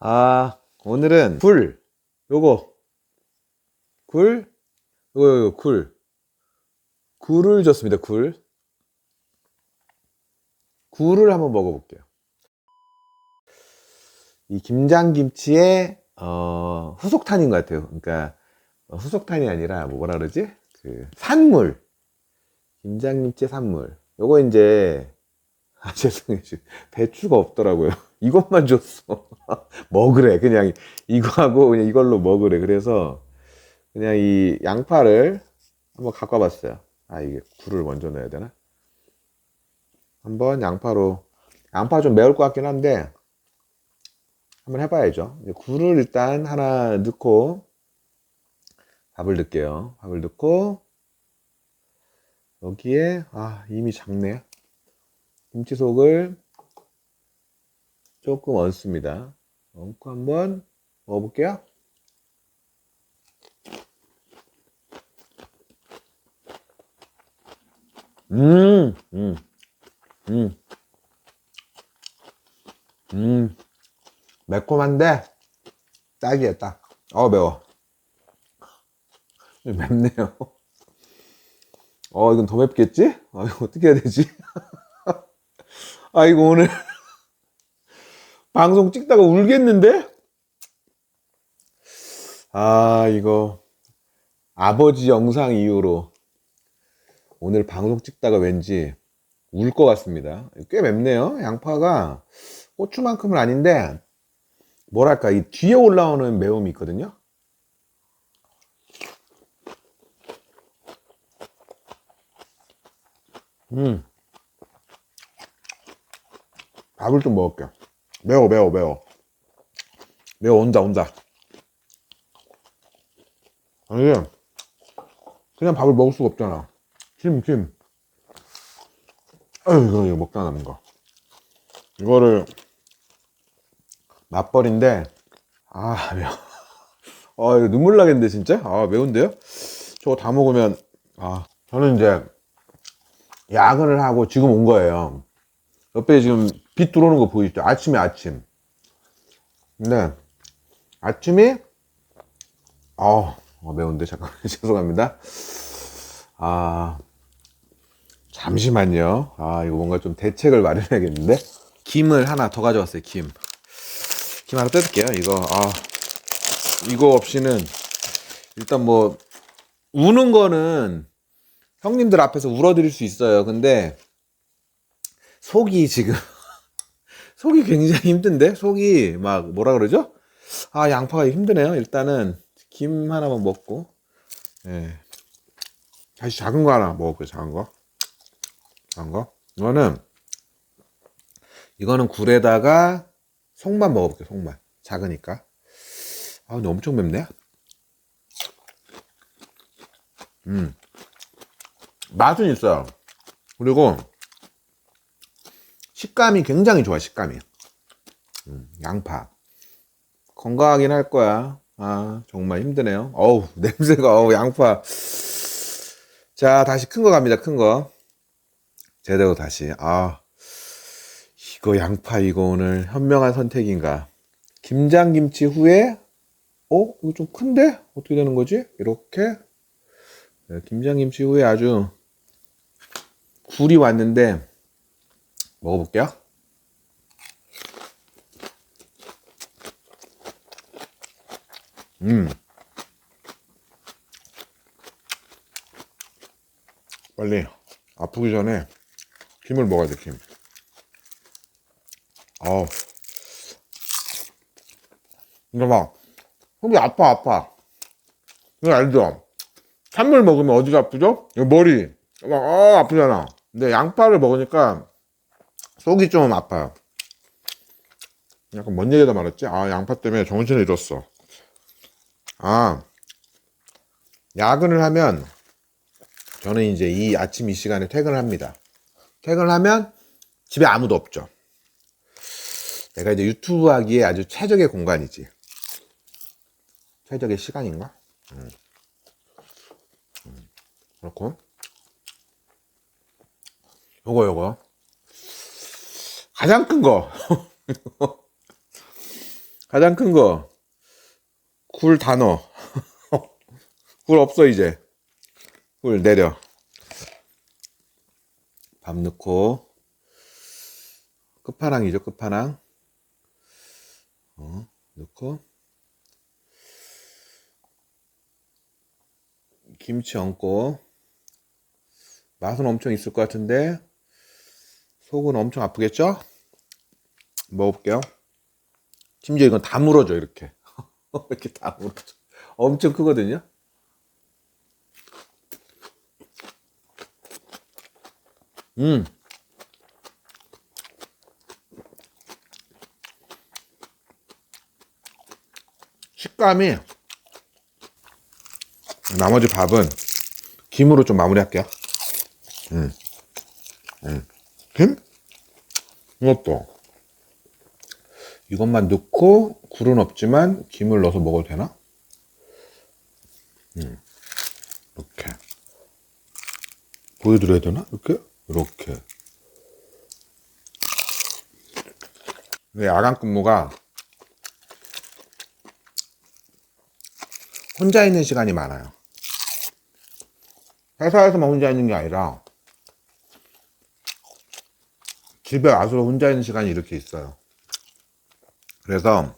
아, 오늘은 굴. 요거. 굴. 요거, 요거, 굴. 굴을 줬습니다, 굴. 굴을 한번 먹어볼게요. 이 김장김치의, 어, 후속탄인 것 같아요. 그러니까, 어, 후속탄이 아니라, 뭐 뭐라 그러지? 그, 산물. 김장김치의 산물. 요거 이제, 아, 죄송해요. 배추가 없더라고요. 이것만 줬어. 먹으래. 그냥 이거하고 그냥 이걸로 먹으래. 그래서 그냥 이 양파를 한번 갖고 와봤어요. 아, 이게 굴을 먼저 넣어야 되나? 한번 양파로. 양파 좀 매울 것 같긴 한데, 한번 해봐야죠. 굴을 일단 하나 넣고, 밥을 넣을게요. 밥을 넣고, 여기에, 아, 이미 작네. 김치속을 조금 얹습니다. 얹고 한번 먹어볼게요. 음, 음, 음, 음, 매콤한데 딱이야 딱. 어 매워. 맵네요. 어 이건 더 맵겠지? 아 이거 어떻게 해야 되지? 아 이거 오늘 방송 찍다가 울겠는데? 아 이거 아버지 영상 이후로 오늘 방송 찍다가 왠지 울 것 같습니다. 꽤 맵네요. 양파가 고추만큼은 아닌데 뭐랄까 이 뒤에 올라오는 매움이 있거든요. 음. 밥을 좀 먹을게요. 매워, 매워, 매워. 매워, 온다, 온다. 아니, 그냥 밥을 먹을 수가 없잖아. 김, 김. 아유, 이거, 이거 먹다 남은 거. 이거를, 맛벌인데, 아, 매워. 아, 이거 눈물 나겠는데, 진짜? 아, 매운데요? 저거 다 먹으면, 아, 저는 이제, 야근을 하고 지금 온 거예요. 옆에 지금 빛 들어오는 거 보이시죠? 아침에 아침. 근데 아침이 아 어, 매운데 잠깐 죄송합니다. 아 잠시만요. 아 이거 뭔가 좀 대책을 마련해야겠는데. 김을 하나 더 가져왔어요. 김. 김 하나 뜯을게요. 이거 아 이거 없이는 일단 뭐 우는 거는 형님들 앞에서 울어드릴 수 있어요. 근데 속이 지금 속이 굉장히 힘든데 속이 막 뭐라 그러죠? 아 양파가 힘드네요. 일단은 김 하나만 먹고 예. 다시 작은 거 하나 먹을게요. 작은 거 작은 거 이거는 이거는 굴에다가 속만 먹어볼게요. 속만 작으니까 아 근데 엄청 맵네. 음 맛은 있어요. 그리고 식감이 굉장히 좋아, 식감이. 음, 양파. 건강하긴 할 거야. 아, 정말 힘드네요. 어우, 냄새가, 어우, 양파. 자, 다시 큰 거 갑니다, 큰 거. 제대로 다시. 아, 이거 양파, 이거 오늘 현명한 선택인가. 김장김치 후에, 어? 이거 좀 큰데? 어떻게 되는 거지? 이렇게. 네, 김장김치 후에 아주 굴이 왔는데, 먹어볼게요. 음. 빨리 아프기 전에 김을 먹어야 돼, 김. 아우. 이거 막, 속이 아파, 아파. 이거 알죠? 찬물 먹으면 어디가 아프죠? 머리. 막, 아, 아프잖아. 근데 양파를 먹으니까 속이 좀 아파요. 약간 뭔 얘기다 말했지? 아, 양파 때문에 정신을 잃었어. 아, 야근을 하면 저는 이제 이 아침 이 시간에 퇴근을 합니다. 퇴근을 하면 집에 아무도 없죠. 내가 이제 유튜브 하기에 아주 최적의 공간이지. 최적의 시간인가? 음. 음. 그렇고. 요거, 요거. 가장 큰 거. 가장 큰 거. 굴다 넣어. 굴 없어, 이제. 굴 내려. 밥 넣고. 끝판왕이죠, 끝판왕. 어, 넣고. 김치 얹고. 맛은 엄청 있을 것 같은데. 속은 엄청 아프겠죠? 먹어볼게요. 심지어 이건 다 물어줘, 이렇게. 이렇게 다 물어줘. 엄청 크거든요? 음. 식감이 나머지 밥은 김으로 좀 마무리할게요. 음. 음. 김? 이것도 이것만 넣고 굴은 없지만 김을 넣어서 먹어도 되나? 음. 이렇게 보여드려야 되나? 이렇게? 이렇게 네, 야간 근무가 혼자 있는 시간이 많아요. 회사에서만 혼자 있는 게 아니라 집에 와서 혼자 있는 시간이 이렇게 있어요. 그래서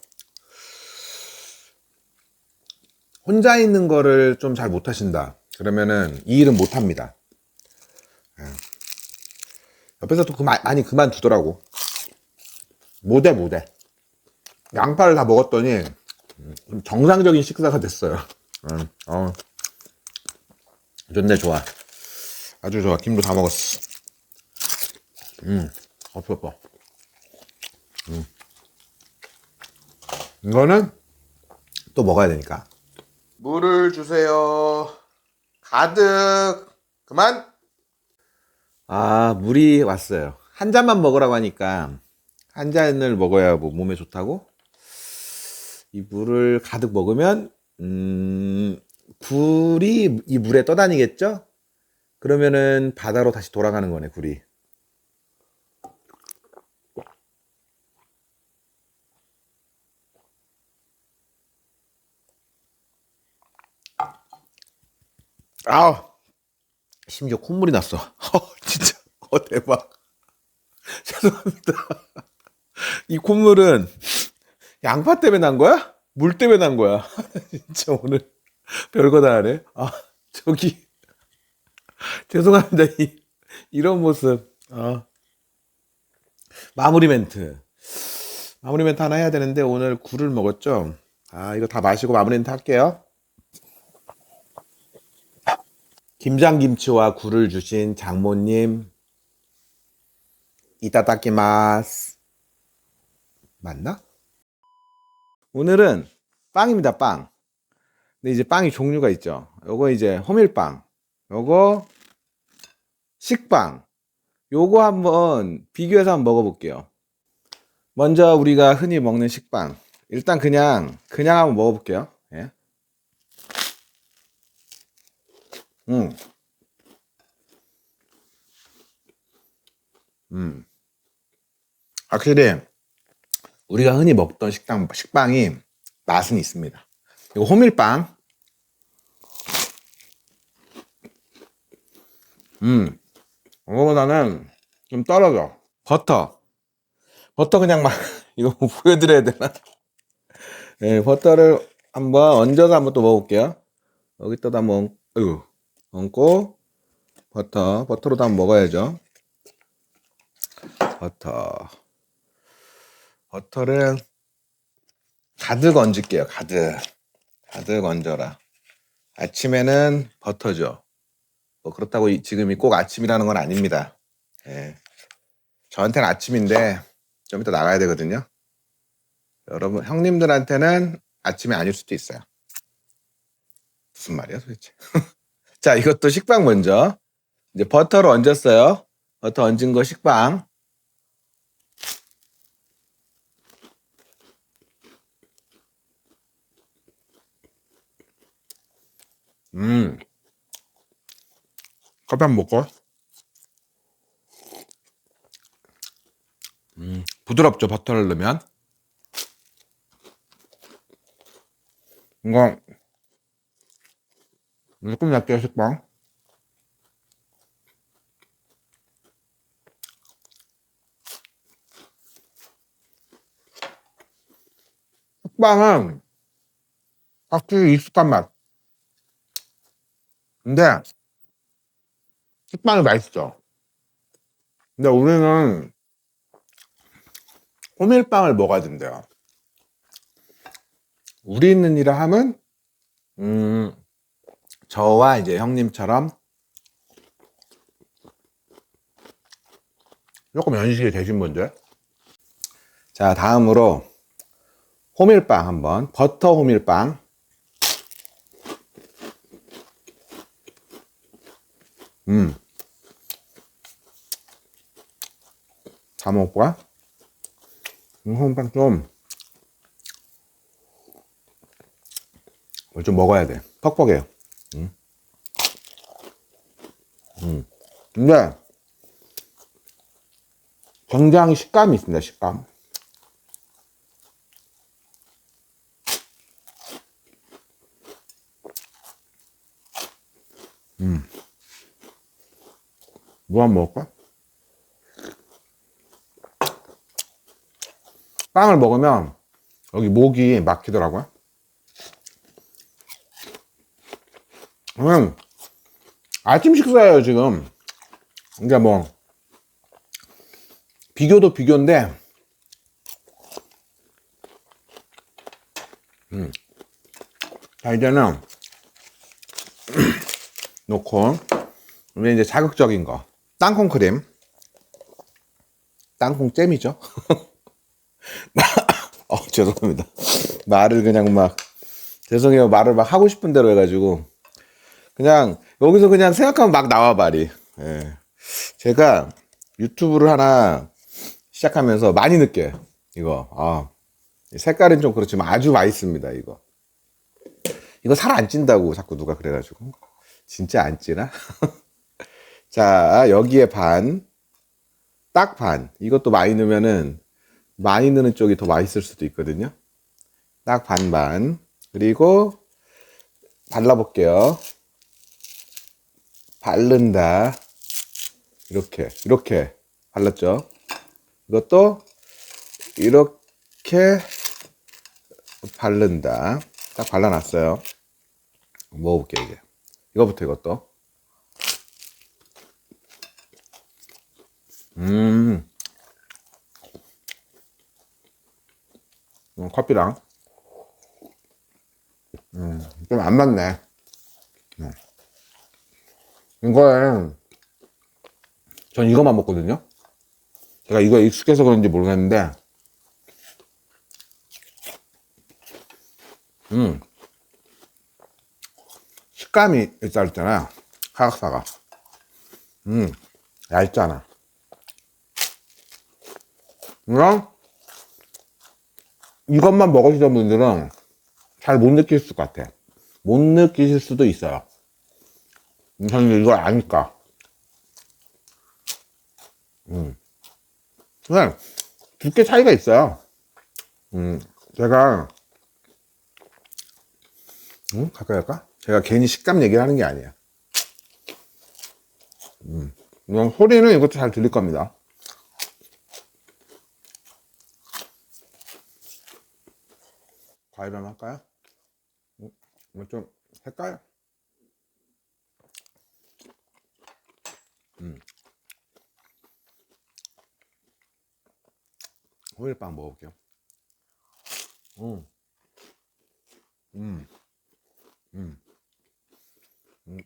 혼자 있는 거를 좀 잘 못하신다. 그러면은 이 일은 못합니다. 예. 옆에서 또 그만, 많이 그만 두더라고. 못해, 못해. 양파를 다 먹었더니 좀 정상적인 식사가 됐어요. 음, 어. 좋네, 좋아. 아주 좋아. 김도 다 먹었어. 음, 없어. 음. 이거는 또 먹어야 되니까. 물을 주세요. 가득. 그만. 아, 물이 왔어요. 한 잔만 먹으라고 하니까 한 잔을 먹어야 뭐 몸에 좋다고? 이 물을 가득 먹으면 음, 굴이 이 물에 떠다니겠죠? 그러면은 바다로 다시 돌아가는 거네, 굴이. 아우, 심지어 콧물이 났어. 어, 진짜. 어, 대박. 죄송합니다. 이 콧물은 양파 때문에 난 거야? 물 때문에 난 거야. 진짜 오늘 별거 다 하네. 아, 저기. 죄송합니다. 이, 이런 모습. 아. 마무리 멘트. 마무리 멘트 하나 해야 되는데 오늘 굴을 먹었죠? 아, 이거 다 마시고 마무리 멘트 할게요. 김장김치와 굴을 주신 장모님, 이따다키마스. 맞나? 오늘은 빵입니다, 빵. 근데 이제 빵이 종류가 있죠. 요거 이제 호밀빵, 요거 식빵. 요거 한번 비교해서 한번 먹어볼게요. 먼저 우리가 흔히 먹는 식빵. 일단 그냥, 그냥 한번 먹어볼게요. 예. 음. 음. 확실히 우리가 흔히 먹던 식당 식빵이 맛은 있습니다. 이거 호밀빵. 음. 이거보다는 좀 떨어져. 버터. 버터 그냥 막 이거 뭐 보여드려야 되나? 네, 버터를 한번 얹어서 한번 또 먹어볼게요. 여기다가 한번 어이구. 얹고 버터 버터로도 한번 먹어야죠. 버터. 버터를 가득 얹을게요 가득. 가득 얹어라. 아침에는 버터죠. 뭐 그렇다고 이- 지금이 꼭 아침이라는 건 아닙니다. 예. 저한테는 아침인데 좀 이따 나가야 되거든요. 여러분 형님들한테는 아침이 아닐 수도 있어요. 무슨 말이야 도대체 자, 이것도 식빵 먼저. 이제 버터를 얹었어요. 버터 얹은 거 식빵. 음. 커피 한번 먹고. 음, 부드럽죠 버터를 넣으면 이거 조금 얇게 식빵. 식빵은 확실히 익숙한 맛. 근데 식빵이 맛있어. 근데 우리는 호밀빵을 먹어야 된대요. 우리 있는 일을 하면, 음, 저와 이제 형님처럼 조금 연식이 되신 분들. 자, 다음으로 호밀빵 한번. 버터 호밀빵. 음. 다 먹을까? 음, 호밀빵 좀, 뭘좀 먹어야 돼. 퍽퍽해요. 음. 음. 근데, 굉장히 식감이 있습니다, 식감. 음. 뭐 한번 먹을까? 빵을 먹으면 여기 목이 막히더라고요. 음, 아침 식사예요 지금. 그러니까 뭐 비교도 비교인데, 음, 자 이제는 놓고 우리 이제 자극적인 거 땅콩 크림, 땅콩 잼이죠. 어, 죄송합니다. 말을 그냥 막, 죄송해요. 말을 막 하고 싶은 대로 해가지고. 그냥, 여기서 그냥 생각하면 막 나와, 말이. 예. 제가 유튜브를 하나 시작하면서 많이 느껴요. 이거. 아, 색깔은 좀 그렇지만 아주 맛있습니다, 이거. 이거 살 안 찐다고 자꾸 누가 그래가지고. 진짜 안 찌나? 자, 여기에 반. 딱 반. 이것도 많이 넣으면은 많이 넣는 쪽이 더 맛있을 수도 있거든요. 딱 반반. 그리고 발라볼게요. 바른다. 이렇게, 이렇게 발랐죠. 이것도 이렇게 바른다. 딱 발라놨어요. 먹어볼게요, 이제. 이거부터 이것도. 음. 음, 커피랑 음, 좀 안 맞네 음. 이거에 전 이거만 먹거든요 제가 이거에 익숙해서 그런지 모르겠는데 음 식감이 있잖아요 하각사가 음 얇잖아 그럼 이것만 먹으시던 분들은 잘 못 느낄 것 같아. 못 느끼실 수도 있어요. 저는 이걸 아니까. 음. 그냥 두께 차이가 있어요. 음, 제가, 음, 가까이 할까? 제가 괜히 식감 얘기를 하는 게 아니야. 음, 그냥 소리는 이것도 잘 들릴 겁니다. 과일 한번 할까요? 음, 이거 좀 색깔? 음. 호일빵 먹어볼게요. 음. 음. 음. 음.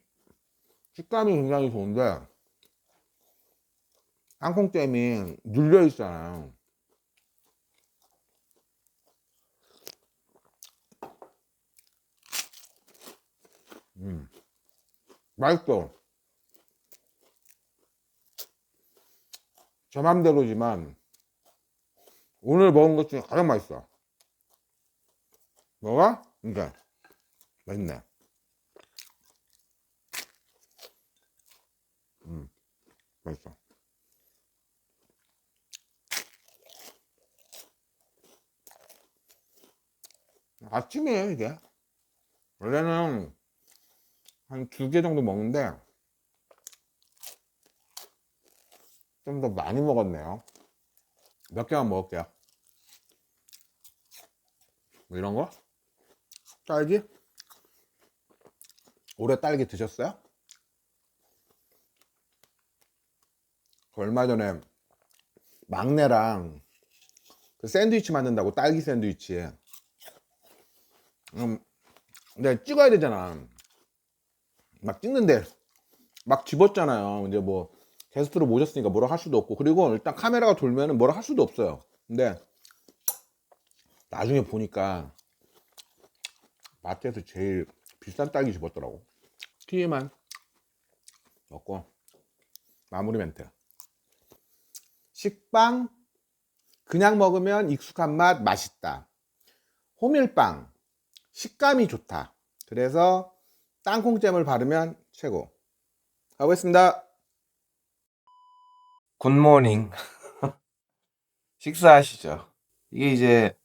식감이 굉장히 좋은데, 땅콩잼이 눌려있잖아요. 음. 맛있어. 제 맘대로지만 오늘 먹은 것 중에 가장 맛있어. 뭐가? 그러니까 맛있네. 음, 맛있어. 아침이에요, 이게. 원래는 한 두 개 정도 먹는데 좀 더 많이 먹었네요 몇 개만 먹을게요 뭐 이런 거? 딸기? 올해 딸기 드셨어요? 그 얼마 전에 막내랑 그 샌드위치 만든다고 딸기 샌드위치 음, 근데 찍어야 되잖아 막 찍는데 막 집었잖아요 이제 뭐 게스트로 모셨으니까 뭐라 할 수도 없고. 그리고 일단 카메라가 돌면은 뭐라 할 수도 없어요. 근데 나중에 보니까 마트에서 제일 비싼 딸기 집었더라고. TM만. 먹고 마무리 멘트. 식빵 그냥 먹으면 익숙한 맛 맛있다. 호밀빵 식감이 좋다. 그래서 땅콩잼을 바르면 최고. 가보겠습니다 굿모닝 식사하시죠. 이게 이제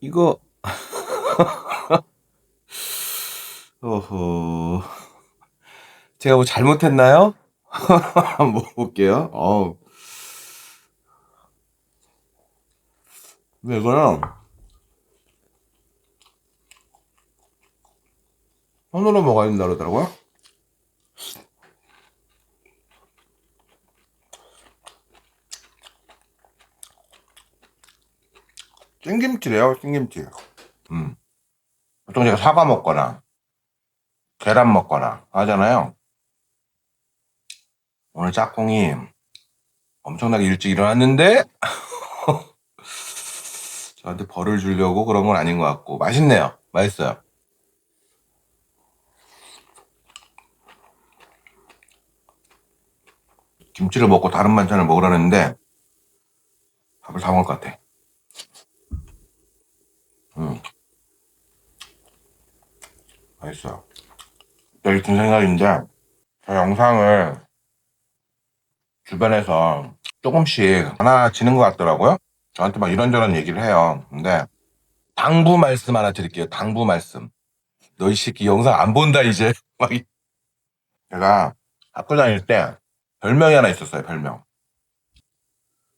이거 오호. 제가 뭐 잘못했나요? 한번 먹어볼게요. 어우. 근데 이거는 손으로 먹어야 된다 그러더라고요 찐김치래요 찐김치. 음. 보통 제가 사과 먹거나 계란 먹거나 하잖아요. 오늘 짝꿍이 엄청나게 일찍 일어났는데 저한테 벌을 주려고 그런 건 아닌 것 같고 맛있네요. 맛있어요. 김치를 먹고 다른 반찬을 먹으라는데 밥을 다 먹을 것 같아 맛있어요 여기 든 생각인데 저 영상을 주변에서 조금씩 많아지는 것 같더라고요. 저한테 막 이런저런 얘기를 해요. 근데 당부 말씀 하나 드릴게요. 당부 말씀. 너 이 새끼 영상 안 본다 이제. 제가 학교 다닐 때 별명이 하나 있었어요 별명.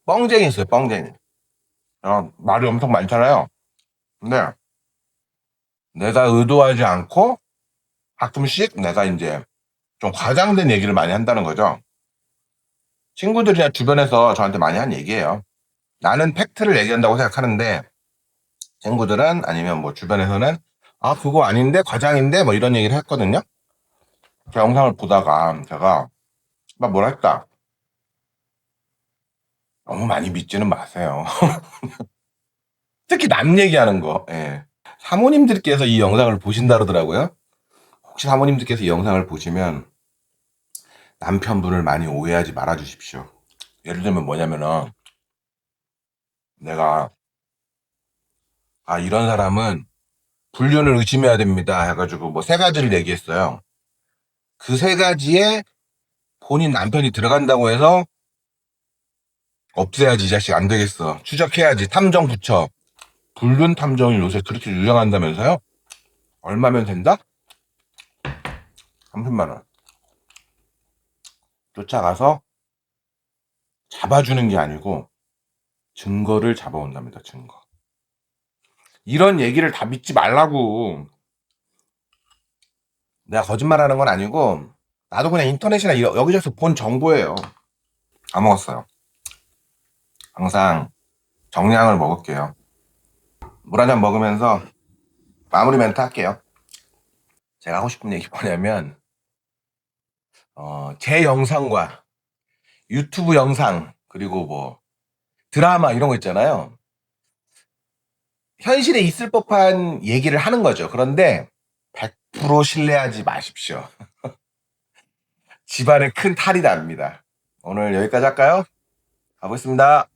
뻥쟁이 있어요 뻥쟁이. 어, 말이 엄청 많잖아요. 근데 내가 의도하지 않고 가끔씩 내가 이제 좀 과장된 얘기를 많이 한다는 거죠. 친구들이나 주변에서 저한테 많이 한 얘기예요. 나는 팩트를 얘기한다고 생각하는데 친구들은 아니면 뭐 주변에서는 아 그거 아닌데 과장인데 뭐 이런 얘기를 했거든요. 제 영상을 보다가 제가 막 했다. 너무 많이 믿지는 마세요. 특히 남 얘기하는 거. 예. 사모님들께서 이 영상을 보신다 그러더라고요 혹시 사모님들께서 이 영상을 보시면 남편분을 많이 오해하지 말아 주십시오. 예를 들면 뭐냐면은 내가 아 이런 사람은 불륜을 의심해야 됩니다 해가지고 뭐 세 가지를 얘기했어요. 그 세 가지에 본인 남편이 들어간다고 해서 없애야지 이 자식 안 되겠어. 추적해야지. 탐정 붙여 불륜 탐정이 요새 그렇게 유명한다면서요? 얼마면 된다? 30만원. 쫓아가서 잡아주는 게 아니고 증거를 잡아온답니다 증거. 이런 얘기를 다 믿지 말라고. 내가 거짓말하는 건 아니고 나도 그냥 인터넷이나 여- 여기저기서 본 정보예요. 다 먹었어요. 항상 정량을 먹을게요. 물 한 잔 먹으면서 마무리 멘트 할게요. 제가 하고 싶은 얘기 뭐냐면 어, 제 영상과 유튜브 영상 그리고 뭐 드라마 이런 거 있잖아요. 현실에 있을 법한 얘기를 하는 거죠. 그런데 100% 신뢰하지 마십시오. 집안에 큰 탈이 납니다. 오늘 여기까지 할까요? 가보겠습니다